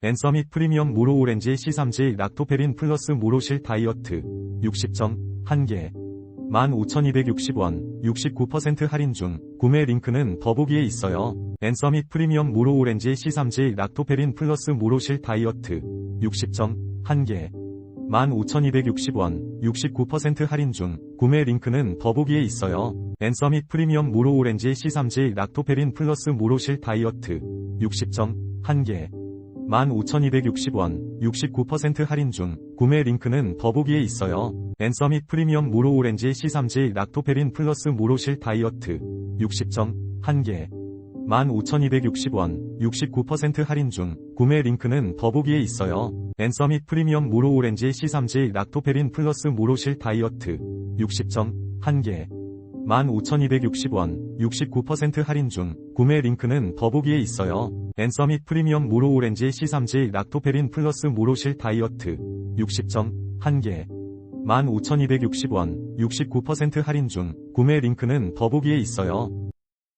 앤서밋 프리미엄 무로 오렌지 C3지 락토페린 플러스 무로실 다이어트. 60점 1개. 15,260원 69% 할인 중. 구매 링크는 더보기에 있어요. 앤서밋 프리미엄 무로 오렌지 C3지 락토페린 플러스 무로실 다이어트. 60점 1개. 15,260원 69% 할인 중. 구매 링크는 더보기에 있어요. 앤서밋 프리미엄 무로 오렌지 C3지 락토페린 플러스 무로실 다이어트. 60점 1개 15,260원 69% 할인 중 구매 링크는 더보기에 있어요. 앤서밋 프리미엄 무로 오렌지 C3지 락토페린 플러스 무로실 다이어트 60점 1개 15,260원 69% 할인 중 구매 링크는 더보기에 있어요. 앤서밋 프리미엄 무로 오렌지 C3지 락토페린 플러스 무로실 다이어트 60점 1개 15,260원 69% 할인 중 구매 링크는 더보기에 있어요. 앤서밋 프리미엄 무로 오렌지 C3지 락토페린 플러스 무로실 다이어트 60점 1개 15,260원 69% 할인 중 구매 링크는 더보기에 있어요.